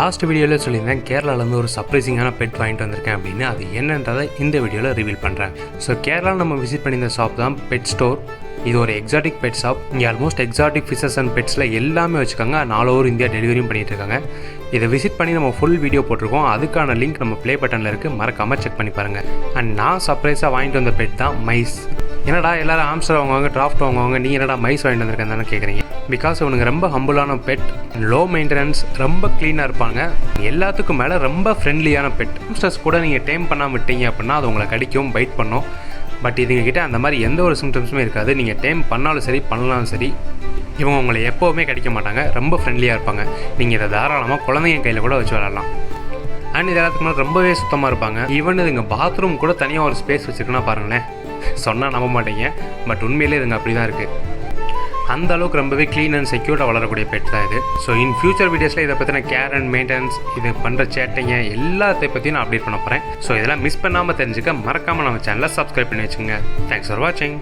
Last வீடியோவில் சொல்லியிருந்தேன் கேரளாவிலேருந்து ஒரு சர்ப்ரைசிங்கான பெட் வாங்கிட்டு வந்திருக்கேன் அப்படின்னு. அது என்னன்றதை இந்த வீடியோவில் ரிவீல் பண்ணுறேன் ஸோ கேரளா நம்ம விசிட் பண்ணியிருந்த ஷாப் தான் பெட் ஸ்டோர் இது ஒரு எக்ஸாட்டிக் பெட் ஷாப் இங்கே ஆல்மோஸ்ட் எக்ஸாட்டிக் ஃபிஷஸ் அண்ட் பெட்ஸில் எல்லாமே வச்சுக்காங்க. நாலு ஓவர் இந்தியா டெலிவரியும் பண்ணிட்டு இருக்காங்க. இதை விசிட் பண்ணி நம்ம ஃபுல் வீடியோ போட்டிருக்கோம். அதுக்கான லிங்க் நம்ம ப்ளே பட்டனில் இருக்குது மறக்காமல் செக் பண்ணி பாருங்கள் அண்ட் நான் சர்ப்ரைஸாக வாங்கிட்டு வந்த பெட் தான் மைஸ் என்னடா எல்லாரும் ஆம்ஸ்டர் வாங்குவாங்க டிராஃப்ட் வாங்குவாங்க நீ என்னடா மைஸ் வாங்கிட்டு வந்திருக்கேன் கேட்குறீங்க பிகாஸ் இவனுங்க ரொம்ப ஹம்புளான பெட் லோ மெயின்டெனன்ஸ் ரொம்ப க்ளீனாக இருப்பாங்க. எல்லாத்துக்கும் மேலே ரொம்ப ஃப்ரெண்ட்லியான பெட் ஹாம்ஸ்டர்ஸ் கூட நீங்கள் டேம் பண்ணாமல் விட்டீங்க அப்படின்னா அது உங்களை கடிக்கும் பைட் பண்ணும். பட் இதுங்கக்கிட்ட அந்த மாதிரி எந்த ஒரு சிம்டம்ஸுமே இருக்காது. நீங்கள் டேம் பண்ணாலும் சரி பண்ணலாம் சரி இவங்க உங்களை எப்போவுமே கடிக்க மாட்டாங்க. ரொம்ப ஃப்ரெண்ட்லியாக இருப்பாங்க. நீங்கள் இதை தாராளமாக குழந்தைங்க கையில் கூட வச்சு விளாட்லாம் அண்ட் இது எல்லாத்துக்கு மேலே ரொம்பவே சுத்தமாக இருப்பாங்க. ஈவன் இதுங்க பாத்ரூம் கூட தனியாக ஒரு ஸ்பேஸ் வச்சுருக்குன்னா பாருங்களேன். சொன்னால் நம்ப மாட்டீங்க. பட் உண்மையிலே இதுங்க அப்படி தான் இருக்குது அந்த அளவுக்கு ரொம்பவே க்ளீன் அண்ட் செக்யூர்டாக வளரக்கூடிய பெட் தான் இது. ஸோ இன் ஃபியூச்சர் வீடியோஸில் இதை பற்றின கேர் அண்ட் மெயின்டெனன்ஸ் இது பண்ணுற சேட்டைங்க எல்லாத்தை பற்றியும் நான் அப்டேட் பண்ண போகிறேன் ஸோ இதெல்லாம் மிஸ் பண்ணாமல் தெரிஞ்சுக்க மறக்காமல் நம்ம சேனலை சப்ஸ்கிரைப் பண்ணி வச்சுங்க தேங்க்ஸ் ஃபார் வாட்சிங்